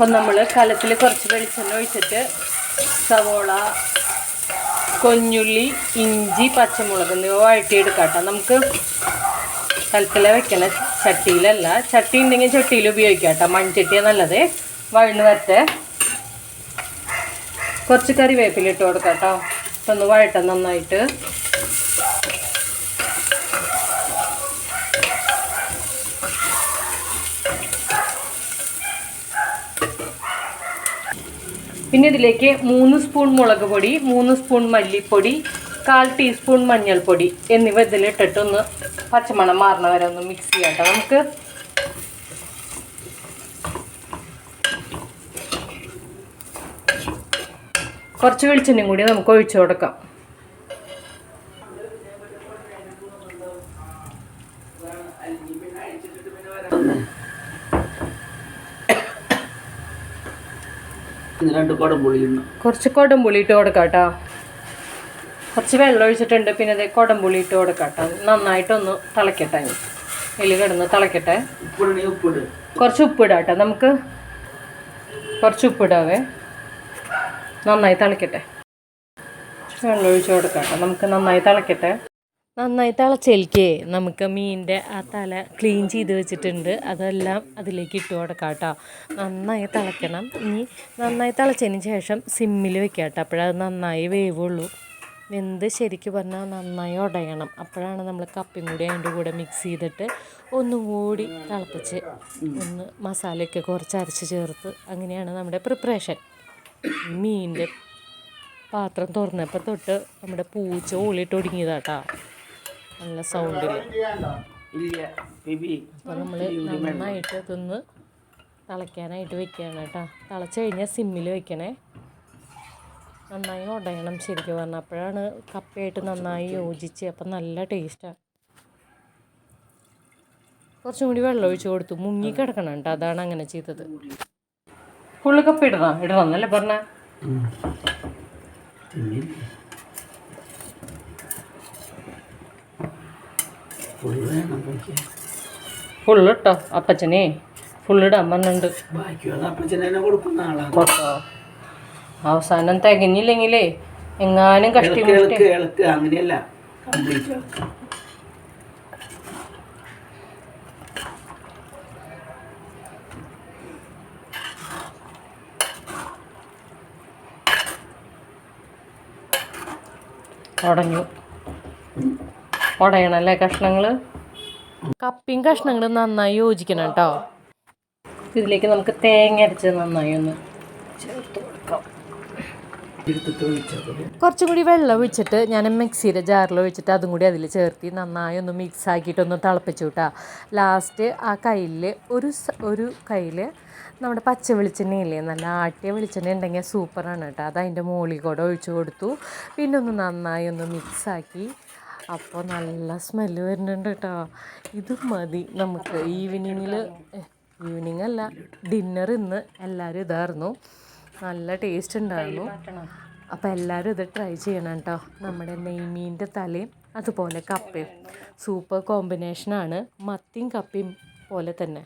അപ്പം നമ്മൾ കലത്തിൽ കുറച്ച് വെളിച്ചെണ്ണ ഒഴിച്ചിട്ട് സവോള കൊഞ്ഞുള്ളി ഇഞ്ചി പച്ചമുളക് എന്നിവ വഴറ്റിയെടുക്കാം കേട്ടോ. നമുക്ക് കലത്തിൽ വെക്കണ ചട്ടിയിലല്ല ചട്ടി ഉണ്ടെങ്കിൽ ചട്ടിയിൽ ഉപയോഗിക്കാം കേട്ടോ. മൺചട്ടിയാണ് നല്ലത്. വഴന്ന് വരട്ടെ. കുറച്ച് കറിവേപ്പിലിട്ട് കൊടുക്കാം കേട്ടോ. ഒന്ന് വഴട്ടാം നന്നായിട്ട്. പിന്നെ ഇതിലേക്ക് മൂന്ന് സ്പൂൺ മുളക് പൊടി മൂന്ന് സ്പൂൺ മല്ലിപ്പൊടി കാൽ ടീസ്പൂൺ മഞ്ഞൾപ്പൊടി എന്നിവ ഇതിലിട്ടിട്ട് ഒന്ന് പച്ചമണം മാറണ. വരെ ഒന്ന് മിക്സ് ചെയ്യാട്ടോ നമുക്ക് കുറച്ച് വെളിച്ചെണ്ണയും കൂടി നമുക്ക് ഒഴിച്ചു കൊടുക്കാം. രണ്ട് കുടം പുളി കുറച്ച് ഇട്ട് കൊടുക്കാം കേട്ടോ. കുറച്ച് വെള്ളം ഒഴിച്ചിട്ടുണ്ട് പിന്നെ അതേ കൊടംപുളി ഇട്ട് കൊടുക്കാം കേട്ടോ. നന്നായിട്ടൊന്ന് തിളക്കട്ടെ എലി കിടന്ന് തിളക്കട്ടെ. കുറച്ച് ഉപ്പിടാം കേട്ടോ. നമുക്ക് കുറച്ച് ഉപ്പിടാവേ. നന്നായി തിളക്കട്ടെ. വെള്ളം ഒഴിച്ച് കൊടുക്കാം കേട്ടോ. നമുക്ക് നന്നായി തിളക്കട്ടെ. നന്നായി തിളച്ചേൽക്കേ. നമുക്ക് മീനിന്റെ ആ തല ക്ലീൻ ചെയ്ത് വെച്ചിട്ടുണ്ട്. അതെല്ലാം അതിലേക്ക് ഇട്ട് കൊടുക്കാം കേട്ടോ നന്നായി തിളയ്ക്കണം ഇനി നന്നായി തിളച്ചതിന് ശേഷം സിമ്മിൽ വെക്കാം കേട്ടോ. അപ്പോഴത് നന്നായി വേവുള്ളൂ. വെന്ത് ശരിക്കും പറഞ്ഞാൽ നന്നായി ഉടയണം. അപ്പോഴാണ് നമ്മൾ കപ്പയും കൂടി അതിന്റെ കൂടെ മിക്സ് ചെയ്തിട്ട് ഒന്നും കൂടി തിളപ്പിച്ച് ഒന്ന് മസാലയൊക്കെ കുറച്ച് അരച്ച് ചേർത്ത് അങ്ങനെയാണ് നമ്മുടെ പ്രിപ്പറേഷൻ മീനിന്റെ പാത്രം തുറന്നപ്പോൾ തൊട്ട് നമ്മുടെ പൂച്ച ഓളിയിട്ട് ഒടുങ്ങിയതാട്ടാ നല്ല സൗണ്ടിൽ അപ്പോൾ നമ്മൾ നന്നായിട്ട് തിന്ന് തിളയ്ക്കാനായിട്ട് വെക്കുകയാണ് കേട്ടോ. തിളച്ച് കഴിഞ്ഞാൽ സിമ്മിൽ വെക്കണേ. നന്നായി ഉടയണം ശരിക്കും പറഞ്ഞാൽ അപ്പോഴാണ് കപ്പയായിട്ട് നന്നായി യോജിച്ച് അപ്പം നല്ല ടേസ്റ്റാണ് കുറച്ചും കൂടി വെള്ളം ഒഴിച്ചു കൊടുത്തു. മുങ്ങി കിടക്കണം കേട്ടോ. അതാണ് അങ്ങനെ ചെയ്തത്. ഫുള്ള് കപ്പ ഇടണം ഇടണം എന്നല്ലേ പറഞ്ഞ? പൊളി വേണം നോക്കിയാ ഫുള്ള് ഇട്ടോ അപ്പച്ചനെ ഫുള്ളിടാൻ പറഞ്ഞുണ്ട് ബാക്കിയുള്ള അപ്പച്ചനെ കൊടുക്കുന്ന ആളാണ് അവസാനം തികഞ്ഞില്ലെങ്കിലേ എങ്ങാനും കഷ്ടി അങ്ങനെയല്ല. കംപ്ലീറ്റ് ഇളക്ക് അല്ലേ കഷ്ണങ്ങൾ കപ്പിയും കഷ്ണങ്ങളും നന്നായി യോജിക്കണം കേട്ടോ ഇതിലേക്ക് നമുക്ക് തേങ്ങ അരച്ച് നന്നായി ഒന്ന് ചേർത്ത് കൊടുക്കാം. കുറച്ചും കൂടി വെള്ളം ഒഴിച്ചിട്ട് ഞാൻ മിക്സിയുടെ ജാറിൽ ഒഴിച്ചിട്ട് അതും കൂടി അതിൽ ചേർത്തി നന്നായി ഒന്ന് മിക്സ് ആക്കിയിട്ട് ഒന്ന് തിളപ്പിച്ചു കേട്ടോ ലാസ്റ്റ് ആ കയ്യിൽ ഒരു ഒരു കയ്യിൽ നമ്മുടെ പച്ച വെളിച്ചെണ്ണ ഇല്ലേ നല്ല ആട്ടിയ വെളിച്ചെണ്ണ ഉണ്ടെങ്കിൽ സൂപ്പറാണ് കേട്ടോ അത് അതിന്റെ മുകളിൽ കൂടെ ഒഴിച്ചു കൊടുത്തു. പിന്നെ ഒന്ന് നന്നായി ഒന്ന് മിക്സാക്കി അപ്പോൾ നല്ല സ്മെല്ല് വരുന്നുണ്ട് കേട്ടോ ഇത് മതി നമുക്ക്. ഈവനിങ്ങിൽ ഈവനിങ് അല്ല ഡിന്നർ ഇന്ന് എല്ലാവരും ഇതായിരുന്നു. നല്ല ടേസ്റ്റ് ഉണ്ടായിരുന്നു. അപ്പോൾ എല്ലാവരും ഇത് ട്രൈ ചെയ്യണം കേട്ടോ നമ്മുടെ നെയ്മീന്റെ തലയും അതുപോലെ കപ്പയും. സൂപ്പർ കോമ്പിനേഷനാണ് മത്തിയും കപ്പയും പോലെ തന്നെ.